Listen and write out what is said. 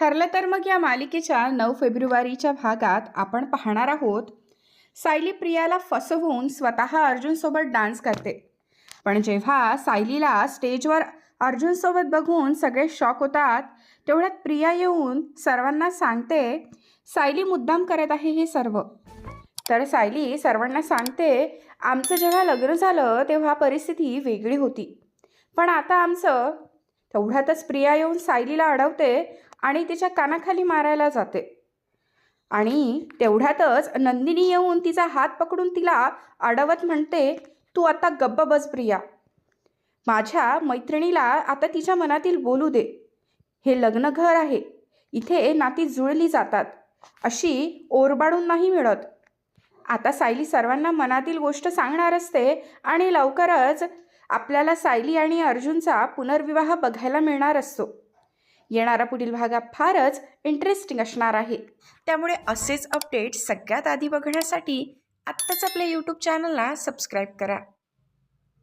ठरलं तर मग या मालिकेच्या नऊ फेब्रुवारीच्या भागात आपण पाहणार आहोत. सायली प्रियाला फसवून स्वतः अर्जुनसोबत डान्स करते. पण जेव्हा सायलीला स्टेजवर अर्जुनसोबत बघून सगळे शॉक होतात तेवढ्यात प्रिया येऊन सर्वांना सांगते सायली मुद्दाम करत आहे हे सर्व. तर सायली सर्वांना सांगते आमचं जेव्हा लग्न झालं तेव्हा परिस्थिती वेगळी होती. पण आता आमचं तेवढ्यातच प्रिया येऊन सायलीला अडवते आणि तिच्या कानाखाली मारायला जाते. आणि तेवढ्यातच नंदिनी येऊन तिचा हात पकडून तिला अडवत म्हणते तू आता गप्प बस प्रिया. माझ्या मैत्रिणीला आता तिच्या मनातील बोलू दे. हे लग्न घर आहे. इथे नाती जुळली जातात. अशी ओरबाडून नाही मिळत. आता सायली सर्वांना मनातील गोष्ट सांगणार असते आणि लवकरच आपल्याला सायली आणि अर्जुनचा पुनर्विवाह बघायला मिळणार असतो. येणारा पुढील भाग फारच इंटरेस्टिंग असणार आहे. त्यामुळे असेच अपडेट सगळ्यात आधी बघण्यासाठी आत्ताच आपल्या यूट्यूब चॅनलला सबस्क्राईब करा.